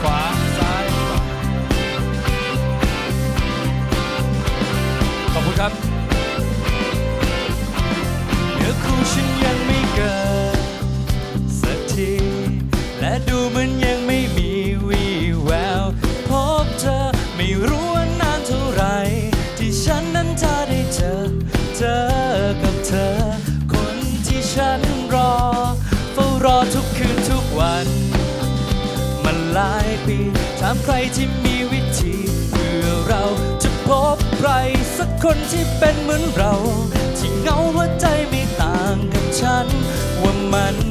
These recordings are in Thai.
ขวาซ้ายขวาขอบคุณครับเนื้อคู่ฉันยังไม่เกิดสักที และดูเหมือนยังไม่มีวี่แววพบเธอไม่รู้ว่านานเท่าไร ที่ฉันนั้นจะได้เจอเจอกับเธอ คนที่ฉันรอ เฝ้ารอทุกคืนทุกวัน หลายปี ถามใครที่มีวิธีเพื่อเราจะพบใครสักคนที่เป็นเหมือนเรา ที่เงาหัวใจไม่ต่างกับฉัน ว่ามัน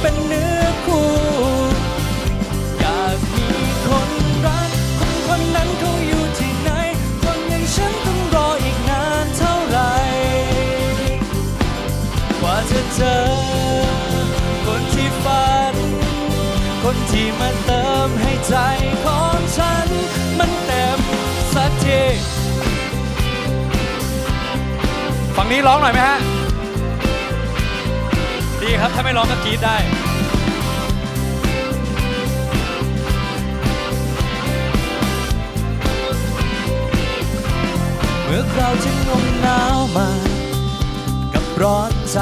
เป็นเนื้อคู่อยากมีคนรัก คนคนนั้นเขาอยู่ที่ไหน คนอย่างฉันต้องรออีกนานเท่าไหร่ กว่าจะเจอ คนที่ฝัน คนที่มาเติมให้ใจของฉัน มันเต็มสักทีฝั่งนี้ร้องหน่อยไหมฮะ ดีครับ ถ้าไม่ร้องก็กรีดได้ เมื่อคราวที่ลมหนาวมา กับร้อนใจ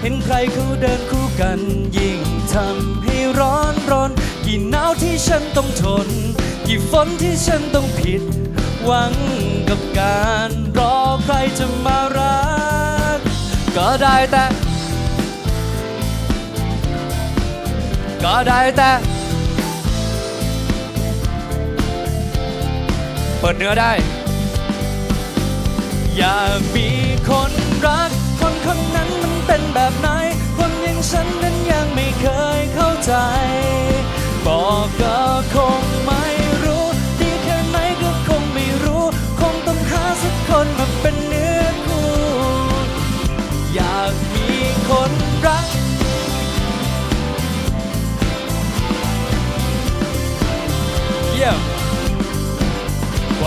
เห็นใครเขาเดินคู่กัน ยิ่งทำให้ร้อนรอน กี่หนาวที่ฉันต้องทน กี่ฝนที่ฉันต้องผิด หวังกับการรอใครจะมารัก ก็ได้แต่ ก็ได้แต่ เปิดเนื้อได้ อยากมีคนรัก คนคนนั้นมันเป็นแบบไหน คนอย่างฉันนั้นยังไม่เคยเข้าใจ บอกก็คงไม่รู้ ดีแค่ไหนก็คงไม่รู้ คงต้องหาสักคนมาเป็นเนื้อคู่ อยากมีคนรัก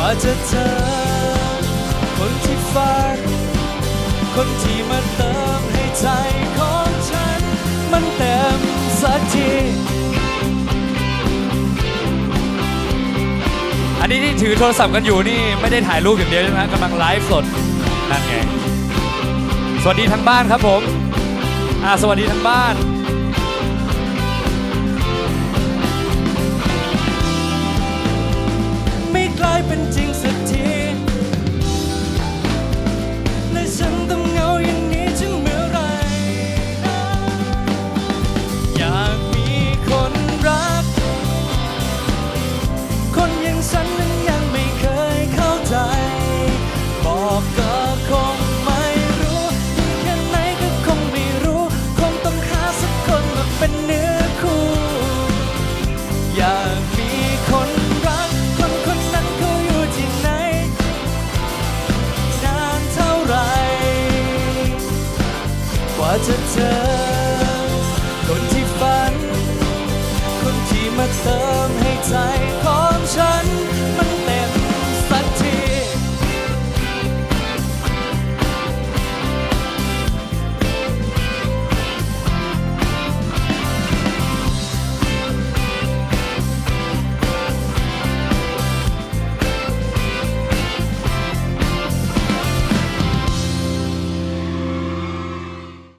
ว่าจะเจอ คนที่ฝันคนที่มาเติมให้ใจของฉัน มันเต็มสักทีอันนี้ที่ถือโทรศัพท์กันอยู่นี่ไม่ได้ถ่ายรูปอย่างเดียวใช่ไหมกำลังไลฟ์สดนั่นไงสวัสดีทางบ้านครับผมอ่าสวัสดีทางบ้าน ฉันนั้นยังไม่เคยเข้าใจ บอกก็คงไม่รู้ดีแค่ไหนก็คงไม่รู้ คงต้องหาสักคนมาเป็นเนื้อคู่ อยากมีคนรัก คนคนนั้นเขาอยู่ที่ไหน นานเท่าไหร่ กว่าจะเจอ